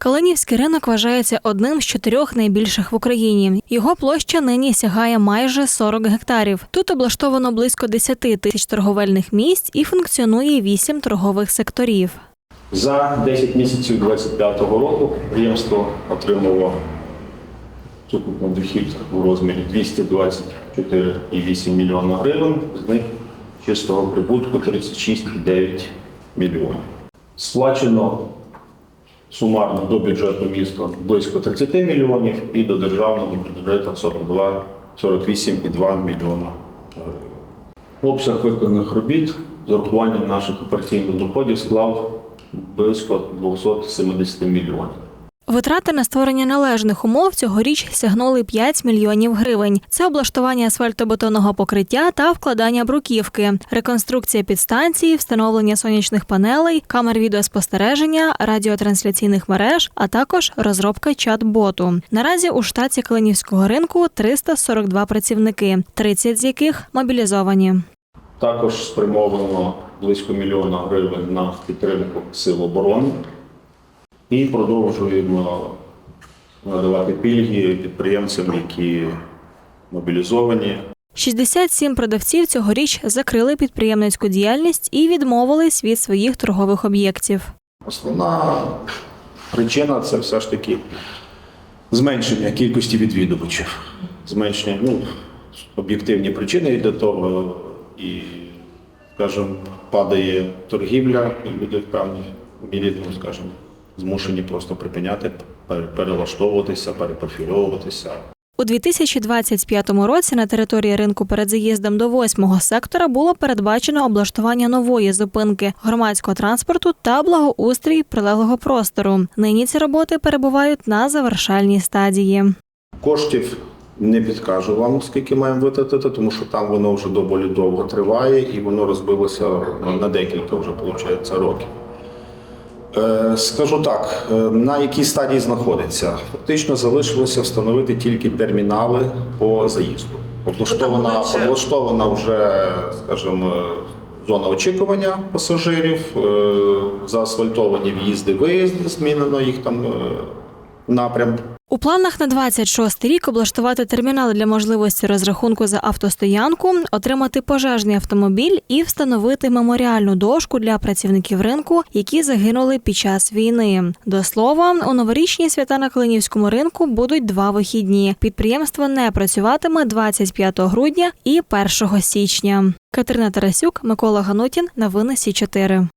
Калинівський ринок вважається одним з чотирьох найбільших в Україні. Його площа нині сягає майже 40 гектарів. Тут облаштовано близько 10 тисяч торговельних місць і функціонує 8 торгових секторів. За 10 місяців 2025 року підприємство отримало сукупний дохід у розмірі 224,8 мільйона гривень, з них чистого прибутку 36,9 мільйонів. Сплачено сумарно до бюджету міста близько 30 мільйонів і до державного бюджету 42 48,2 мільйона гривень. Обсяг виконаних робіт з урахуванням наших операційних доходів склав близько 270 мільйонів. Витрати на створення належних умов цьогоріч сягнули 5 мільйонів гривень. Це облаштування асфальтобетонного покриття та вкладання бруківки, реконструкція підстанції, встановлення сонячних панелей, камер відеоспостереження, радіотрансляційних мереж, а також розробка чат-боту. Наразі у штаті Калинівського ринку 342 працівники, 30 з яких мобілізовані. Також спрямовано близько мільйона гривень на підтримку сил оборони і продовжуємо надавати пільги підприємцям, які мобілізовані. 67 продавців цьогоріч закрили підприємницьку діяльність і відмовились від своїх торгових об'єктів. Основна причина це все ж таки зменшення кількості відвідувачів. Зменшення, ну, об'єктивні причини для того, і, скажімо, падає торгівля, люди в певній мірі, скажімо, змушені просто припиняти, пере- перелаштовуватися, перепрофільовуватися. У 2025 році на території ринку перед заїздом до восьмого сектора було передбачено облаштування нової зупинки громадського транспорту та благоустрій прилеглого простору. Нині ці роботи перебувають на завершальній стадії. Коштів не підкажу вам, скільки маємо витратити, тому що там воно вже доволі довго триває і воно розбилося на декілька вже виходить, років. Е, Скажу так, е, на якій стадії знаходиться? Фактично залишилося встановити тільки термінали по заїзду. Облаштована, облаштована вже, скажімо, зона очікування пасажирів, е, заасфальтовані в'їзди, виїзди, змінено їх там напрям. У планах на 26 рік облаштувати термінали для можливості розрахунку за автостоянку, отримати пожежний автомобіль і встановити меморіальну дошку для працівників ринку, які загинули під час війни. До слова, у новорічні свята на Калинівському ринку будуть два вихідні. Підприємство не працюватиме 25 грудня і 1 січня. Катерина Тарасюк, Микола Ганутін. Новини Сі 4